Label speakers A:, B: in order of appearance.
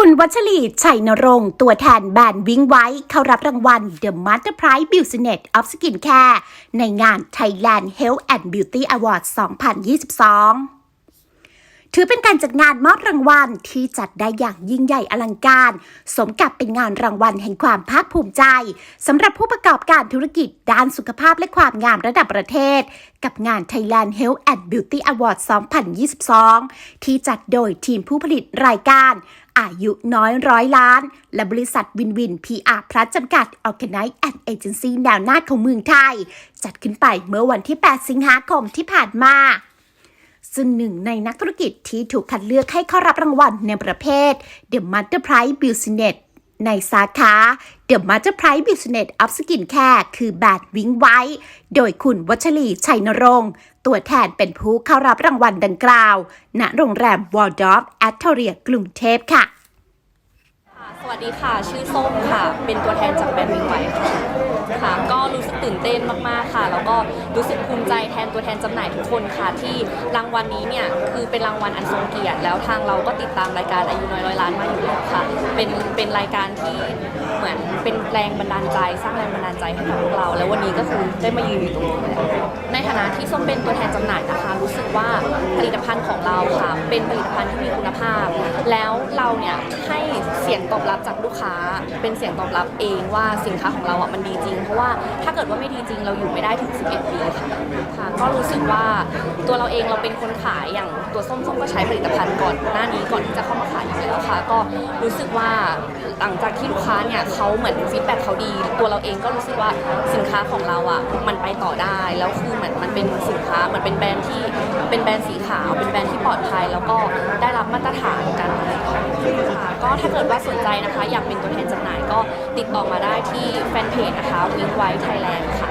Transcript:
A: คุณวัชรีชัยนรงค์ตัวแทนแบรนด์วิงไว้ เข้ารับรางวัล The Master Prize Business of Skincare ในงาน Thailand Health and Beauty Awards 2022ถือเป็นการจัดงานมอบรางวัลที่จัดได้อย่างยิ่งใหญ่อลังการ สมกับเป็นงานรางวัลแห่งความภาคภูมิใจสำหรับผู้ประกอบการธุรกิจด้านสุขภาพและความงามระดับประเทศ กับงาน Thailand Health and Beauty Awards 2022 ที่จัดโดยทีมผู้ผลิตรายการ อายุน้อยร้อยล้าน และบริษัทวินวิน PR พระจำกัด Organize and Agency แนวหน้าของเมืองไทย จัดขึ้นไปเมื่อวันที่ 8 สิงหาคมที่ผ่านมาซึ่งหนึ่งในนักธุรกิจที่ถูกคัดเลือกให้เข้ารับรางวัลในประเภท The Master Prize Business ในสาขา The Masterprice Business of Skincare คือแบรนด์วิงไว้ โดยคุณวัชรีชัยนรงค์ ตัวแทนเป็นผู้เข้ารับรางวัลดังกล่าว ณ โรงแรม Waldorf Astoria กรุงเทพค่ะ
B: สวัสดีค่ะ ชื่อส้มค่ะ เป็นตัวแทนจากแบรนด์วิงไวค่ะค่ะ ตื่นเต้นมากๆค่ะ แล้วก็รู้สึกภูมิใจแทนตัวแทนจำหน่ายทุกคนค่ะ ที่รางวัลนี้เนี่ยคือเป็นรางวัลอันทรงเกียรติแล้วทางเราก็ติดตามรายการอายุน้อยร้อยล้านมาอยู่แล้วค่ะ เป็นเป็นรายการที่เหมือนเป็นแรงบันดาลใจ สร้างแรงบันดาลใจให้กับพวกเรา แล้ววันนี้ก็คือได้มายืนอยู่ตรงนี้แล้ว ในฐานะที่ส้มเป็นตัวแทนจำหน่ายนะคะ รู้สึกว่าผลิตภัณฑ์ของเราค่ะ เป็นผลิตภัณฑ์ที่มีคุณภาพ แล้วเราเนี่ยให้เสียงตอบรับจากลูกค้า เป็นเสียงตอบรับเองว่าสินค้าของเราอะมันดีจริง เพราะว่าถ้าเกิดว่าไม่ดีจริงเราอยู่ไม่ได้ถึง 11 ปีค่ะค่ะก็รู้สึกว่าตัวเราเองเราเป็นคนขายอย่างตัวส้มส้มก็ใช้ผลิตภัณฑ์ก่อนหน้านี้ก่อนที่จะเข้ามาขายอยู่แล้วค่ะ ก็รู้สึกว่าหลังจากที่ลูกค้าเนี่ยเขาเหมือนฟีดแบ็กเขาดี ตัวเราเองก็รู้สึกว่าสินค้าของเราอะมันไปต่อได้แล้วคอเหมือนมันเป็นสินค้าเหมือนเป็นแบรนด์ที่เป็นแบรนด์สีขาว เป็นแบรนด์ที่ปลอดภัย แล้วก็ได้รับมาตรฐานการผลิตค่ะค่ะก็ถ้าเกิดว่าสนใจนะคะ อยากเป็นตัวแทนจำหน่ายก็ติดต่อมาได้ที่แฟนเพจนะคะวิงไวไทยแลนด์ค่ะ